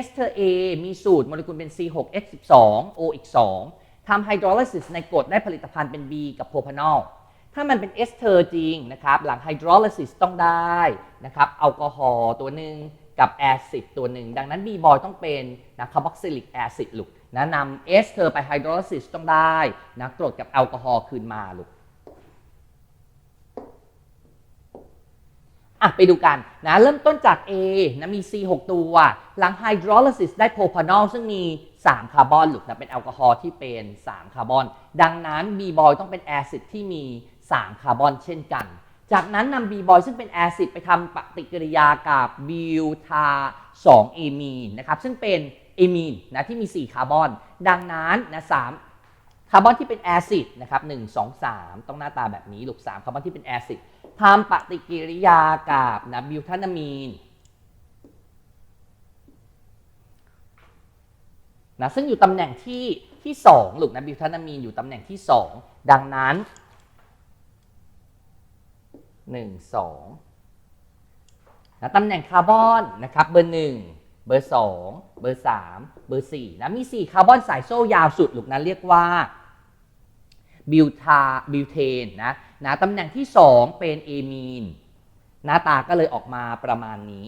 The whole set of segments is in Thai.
เอสเตอร์ A มีสูตรโมเลกุลเป็น C6H12 O อีก 2ทำไฮดรอลิซิสในกรดได้ผลิตภัณฑ์เป็น B กับโพพานอลถ้ามันเป็นเอสเตอร์จริงนะครับ หลังไฮดรอลิซิสต้องได้นะครับแอลกอฮอล์ตัวหนึ่งกับแอซิดตัวหนึ่ง ดังนั้น B บอยต้องเป็นนะคาร์บอกซิลิกแอซิดลูกนะนำเอสเตอร์ไปไฮดรอลิซิสต้องได้นะกรดกับแอลกอฮอล์คืนมาลูก อะไปดูกันนะเริ่มต้นจาก A นะมี C 6 ตัว หลังไฮดรอลิซิสได้โพรพานอลซึ่งมี 3 คาร์บอนหรือนะเป็นแอลกอฮอล์ที่เป็น 3 คาร์บอน ดังนั้น B บอยต้องเป็นแอซิดที่มี 3 คาร์บอนเช่นกัน จากนั้นนำ B บอยซึ่งเป็นแอซิดไปทำปฏิกิริยากับบิวทา2เอมีนนะครับซึ่งเป็นเอมีนนะที่มี 4 คาร์บอน ดังนั้นนะ3คาร์บอนที่เป็นแอซิดนะครับ1 2 3ต้องหน้าตาแบบนี้ลูก3คาร์บอนที่เป็นแอซิด ทำปฏิกิริยากับนะบิวทานามีนนะซึ่งอยู่ตำแหน่งที่ที่2หลูกนะบิวทานามีนอยู่ตำแหน่งที่ 2 ดังนั้น 1 2นะตำแหน่งคาร์บอนนะครับเบอร์1เบอร์ 2 เบอร์ 3 เบอร์ 4 นะมี 4 คาร์บอนสายโซ่ยาวสุดหลูกนะเรียกว่าบิวทาบิวเทนนะ นะตำแหน่งที่ 2 เป็นเอมีนหน้าตาก็เลยออกมาประมาณนี้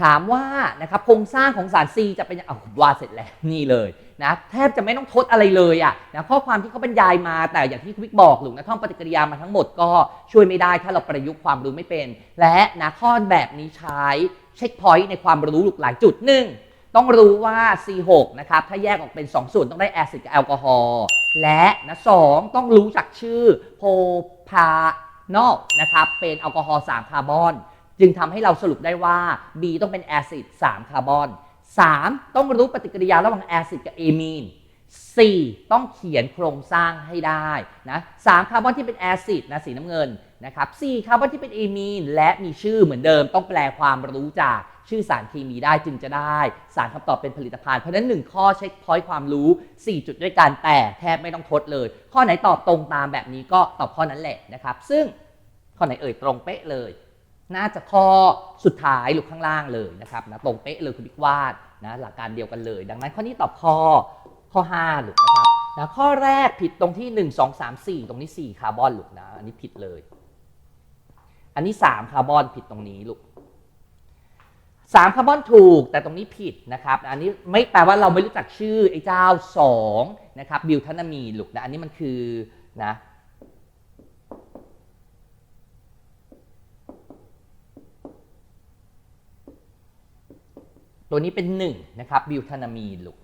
ถามว่านะครับโครงสร้างของสาร C จะเป็นยังเอาวาดเสร็จแล้วนี่เลยนะแทบจะไม่ต้องทดอะไรเลยอะนะข้อความที่เขาบรรยายมาแต่อย่างที่คุณวิกบอกหลุงนะท่องปฏิกิริยามาทั้งหมดก็ช่วยไม่ได้ถ้าเราประยุกต์ความรู้ไม่เป็น และนะข้อแบบนี้ใช้เช็คพอยต์ในความรู้หลุกหลายจุดหนึ่ง ต้องรู้ว่า C6 นะครับ ถ้าแยกออกเป็น 2 ส่วนต้องได้แอซิดกับแอลกอฮอล์และนะสองต้องรู้จักชื่อโพพานอลนะครับ เป็นแอลกอฮอล์3คาร์บอน จึงทำให้เราสรุปได้ว่า B ต้องเป็นแอซิด3คาร์บอน 3 ต้องรู้ปฏิกิริยาระหว่างแอซิดกับเอมีน 4 ต้องเขียนโครงสร้างให้ได้นะ3คาร์บอนที่เป็นแอซิดนะสีน้ำเงินนะครับ4คาร์บอนที่เป็นเอมีนและมีชื่อเหมือนเดิม ต้องแปลความรู้จากชื่อสารเคมีได้จึงจะได้ สารคำตอบเป็นผลิตภัณฑ์เพราะฉะนั้น 1 ข้อเช็คพอยต์ความรู้ 4 จุดด้วยกันแต่แทบไม่ต้องทดเลย ข้อไหนตอบตรงตามแบบนี้ก็ตอบข้อนั้นแหละนะครับซึ่งข้อไหนเอ่ยตรงเป๊ะเลย น่าจะข้อสุดท้ายหรือข้างล่างเลยนะครับนะตรงเป๊ะเลยคุณบิ๊กวาดนะหลักการเดียวกันเลย ดังนั้นข้อนี้ตอบข้อ ข้อ 5หรือนะครับนะข้อแรกผิดตรงที่ 1 2 3 4 ตรงนี้ 4 คาร์บอนหลุกนะ อันนี้ผิดเลย อันนี้ 3 คาร์บอนผิดตรงนี้ลูก3คาร์บอนถูกแต่ตรงนี้ผิดนะครับ อันนี้ไม่แปลว่าเราไม่รู้จักชื่อไอ้เจ้า2นะครับบิวทานามีลูกนะ อันนี้มันคือนะตัวนี้เป็น1นะครับบิวทานามีลูก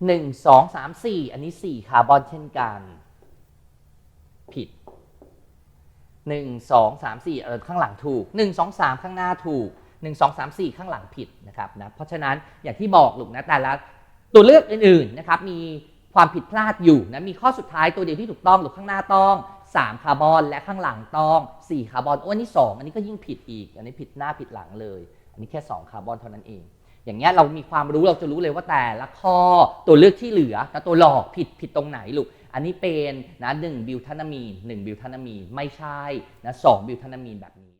1 2 3 4อันนี้4คาร์บอนเช่นกัน ผิด1 2 3 4เออข้างหลังถูก1 2 3ข้างหน้าถูก1 2 3 4ข้างหลังผิดนะครับนะเพราะฉะนั้นอย่างที่บอกลูกนะแต่ละตัวเลือกอื่นๆนะครับมีความผิดพลาดอยู่นะมีข้อสุดท้ายตัวเดียวที่ถูกต้องหรือข้างหน้าต้อง3คาร์บอนและข้างหลังต้อง4คาร์บอนโอ้อันนี้ 2 อันนี้ก็ยิ่งผิดอีก อันนี้ผิดหน้าผิดหลังเลย อันนี้แค่ 2 คาร์บอนเท่านั้นเอง อย่างเงี้ยเรามีความรู้เราจะรู้เลยว่าแต่ละข้อตัวเลือกที่เหลือนะตัวหลอกผิดผิดตรงไหนลูก อันนี้เป็นนะหนึ่งบิวทานามีนหนึ่งบิวทานามีนไม่ใช่นะสองบิวทานามีนแบบนี้